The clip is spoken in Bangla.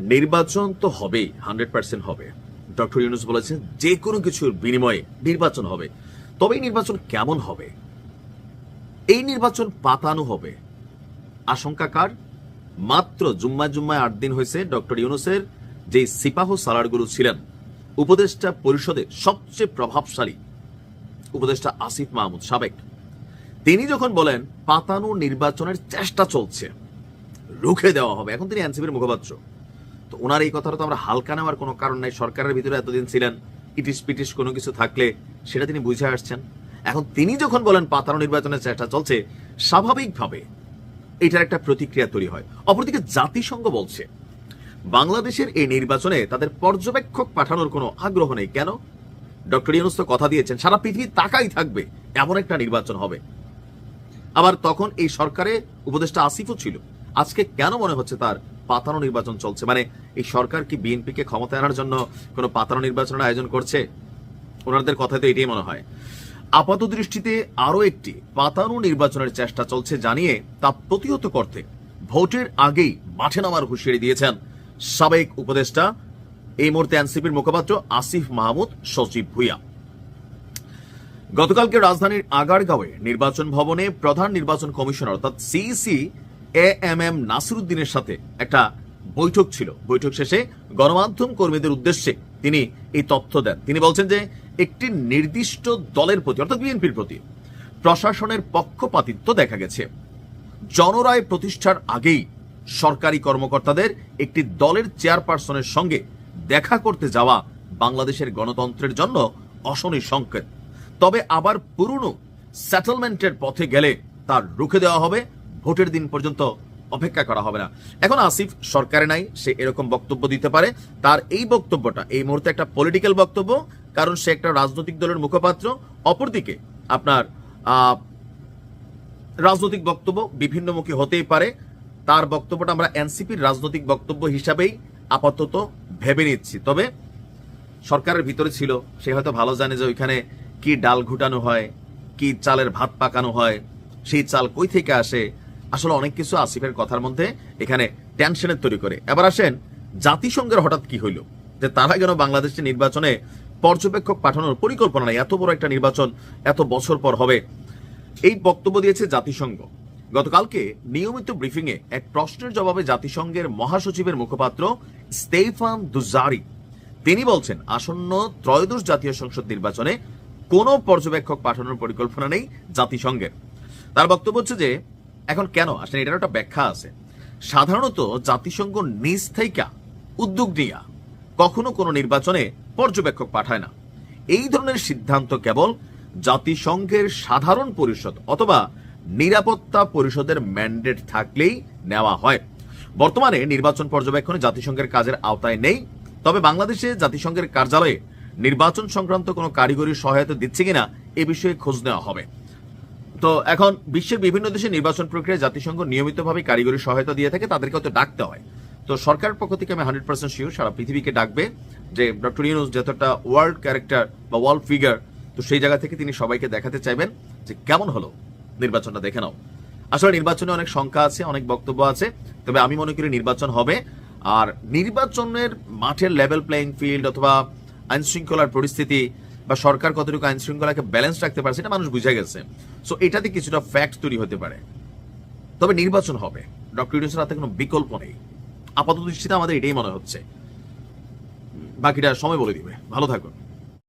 নির্বাচন তো হবেই, হান্ড্রেড পার্সেন্ট হবে। ডক্টর ইউনুস বলেছেন যে কোনো কিছুর বিনিময়ে নির্বাচন হবে। তবে নির্বাচন কেমন হবে? এই নির্বাচন পাতানো হবে। আশঙ্কা কার? মাত্র জুম্মায় জুম্মায় আট দিন হয়েছে ডক্টর ইউনুসের যে সিপাহ সালারগুলো ছিলেন, উপদেষ্টা পরিষদে সবচেয়ে প্রভাবশালী উপদেষ্টা আসিফ মাহমুদ সাবেক। তিনি যখন বলেন, পাতানো নির্বাচনের চেষ্টা চলছে, রুখে দেওয়া হবে। এখন তিনি এনসিপির মুখপাত্র। তো ওনার এই কথাটা তো আমরা হালকা নেওয়ার কোনো কারণ নাই। সরকারের ভিতরে এতদিন ছিলেন, ইটিস পিটিস কোনো কিছু থাকলে সেটা তিনি বুঝে আসছেন। এখন তিনি যখন বলেন পাতানো নির্বাচনের চেষ্টা চলছে, স্বাভাবিকভাবে এটার একটা প্রতিক্রিয়া তৈরি হয়। অপরদিকে জাতিসংঘ বলছে, বাংলাদেশের এই নির্বাচনে তাদের পর্যবেক্ষক পাঠানোর কোনো আগ্রহ নেই। কেন? ডক্টর ইউনুস তো কথা দিয়েছেন, সারা পৃথিবী তাকাই থাকবে, এমন একটা নির্বাচন হবে। আবার তখন এই সরকারে উপদেষ্টা আসিফও ছিল। আজকে কেন মনে হচ্ছে তার পাতানো নির্বাচন চলছে। মানে এই সরকার কি বিএনপিকে ক্ষমতা আনার জন্য কোনো পাতানো নির্বাচনের আয়োজন করছে? ওনাদের কথায় তো এটাই মনে হয়। আপাত দৃষ্টিতে আরও একটি পাতানো নির্বাচনের চেষ্টা চলছে জানিয়ে তা প্রতিহত করতে ভোটের আগেই মাঠে নামার হুঁশিয়ারি দিয়েছেন সাবেক উপদেষ্টা, এই মুহূর্তে এনসিপির মুখপাত্র আসিফ মাহমুদ সচিব ভুইয়া। গতকালকে রাজধানীর আগারগাঁওয়ে নির্বাচন ভবনে প্রধান নির্বাচন কমিশনার অর্থাৎ সিইসি এ এম এম নাসিরুদ্দিনের সাথে একটা বৈঠক ছিল। বৈঠক শেষে গণমাধ্যম কর্মীদের উদ্দেশ্যে তিনি এই তথ্য দেন। তিনি বলছেন যে, একটি নির্দিষ্ট দলের প্রতি, অর্থাৎ বিএনপির প্রতি, প্রশাসনের পক্ষপাতিত্ব দেখা গেছে। জনরায় প্রতিষ্ঠার আগেই সরকারি কর্মকর্তাদের একটি দলের চেয়ারপারসনের সঙ্গে দেখা করতে যাওয়া বাংলাদেশের গণতন্ত্রের জন্য অশনি সংকেত। তবে আবার পুরনো সেটেলমেন্টের পথে গেলে তার রুখে দেওয়া হবে। ভোটের দিন পর্যন্ত অপেক্ষা করা হবে না। এখন আসিফ সরকারে নাই, সে এরকম বক্তব্য দিতে পারে। তার এই বক্তব্যটা, এই মুহূর্তে একটা পলিটিক্যাল বক্তব্য, কারণ সে একটা রাজনৈতিক দলের মুখপাত্র। অপরদিকে আপনার রাজনৈতিক বক্তব্য বিভিন্নমুখী হতেই পারে। তার বক্তব্যটা আমরা এনসিপির রাজনৈতিক বক্তব্য হিসাবেই আপাতত ভেবে নিচ্ছি। তবে সরকারের ভিতরে ছিল, সে হয়তো ভালো জানে যে ওইখানে কি ডাল ঘুটানো হয়, কি চালের ভাত পাকানো হয়, সেই চাল কই থেকে আসে আসলে অনেক কিছু আসিফের কথার মধ্যে এখানে টেনশনের তৈরি করে। এবার আসেন, জাতিসংঘের হঠাৎ কি হইল? যে তারা কেন বাংলাদেশের নির্বাচনে পর্যবেক্ষক পাঠানোর পরিকল্পনা নাই। এত বড় একটা নির্বাচন, এত বছর পর হবে। এই বক্তব্য দিয়েছে জাতিসংঘ। গতকালকে নিয়মিত ব্রিফিংয়ে এক প্রশ্নের জবাবে জাতিসংঘের মহাসচিবের মুখপাত্র স্টেফান দুজারি। তিনি বলছেন, আসন্ন ত্রয়োদশ জাতীয় সংসদ নির্বাচনে কোনো পর্যবেক্ষক পাঠানোর পরিকল্পনা নেই জাতিসংঘের। তার বক্তব্য হচ্ছে যে এখন কেন? আসলে এটার একটা ব্যাখ্যা আছে। সাধারণত জাতিসংঘ নিজ থেকে উদ্যোগ নিয়া কখনো কোনো নির্বাচনে পর্যবেক্ষক পাঠায় না। এই ধরনের সিদ্ধান্ত কেবল জাতিসংঘের সাধারণ পরিষদ অথবা নিরাপত্তা পরিষদের ম্যান্ডেট থাকলেই নেওয়া হয়। বর্তমানে নির্বাচন পর্যবেক্ষণে জাতিসংঘের কাজের আওতায় নেই, তবে বাংলাদেশে জাতিসংঘের কার্যালয়ে নির্বাচন সংক্রান্ত কোনো কারিগরি সহায়তা দিচ্ছে কিনা এ বিষয়ে খোঁজ নেওয়া হবে। তো এখন বিশ্বের বিভিন্ন দেশে নির্বাচন প্রক্রিয়ায় জাতিসংঘ নিয়মিতভাবে কারিগরি সহায়তা দিয়ে থাকে, তাদেরকে হয়তো ডাকতে হয়। তো সরকার পক্ষ থেকে আমি হান্ড্রেড পার্সেন্ট শিওর সারা পৃথিবীকে ডাকবে যে ডক্টর ইউনুস যেহেতু একটা ওয়ার্ল্ড ক্যারেক্টার বা ওয়ার্ল্ড ফিগার, তো সেই জায়গা থেকে তিনি সবাইকে দেখাতে চাইবেন যে কেমন হলো নির্বাচনটা দেখে নাও। আসলে নির্বাচনে অনেক সংখ্যা আছে, অনেক বক্তব্য আছে, তবে আমি মনে করি নির্বাচন হবে। আর নির্বাচনের মাঠের লেভেল প্লেইং ফিল্ড অথবা আইনশৃঙ্খলার পরিস্থিতি বা সরকার কতটুকু আইনশৃঙ্খলাকে ব্যালেন্স রাখতে পারছে এটা মানুষ বুঝে গেছে। সো এটাতে কিছুটা ফ্যাক্ট তৈরি হতে পারে। তবে নির্বাচন হবে। ডক্টর ইউনুসের হাতে কোনো বিকল্প নেই। আপাতত দৃষ্টিতে আমাদের এটাই মনে হচ্ছে। বাকিটা সময় বলে দিবে। ভালো থাকুন।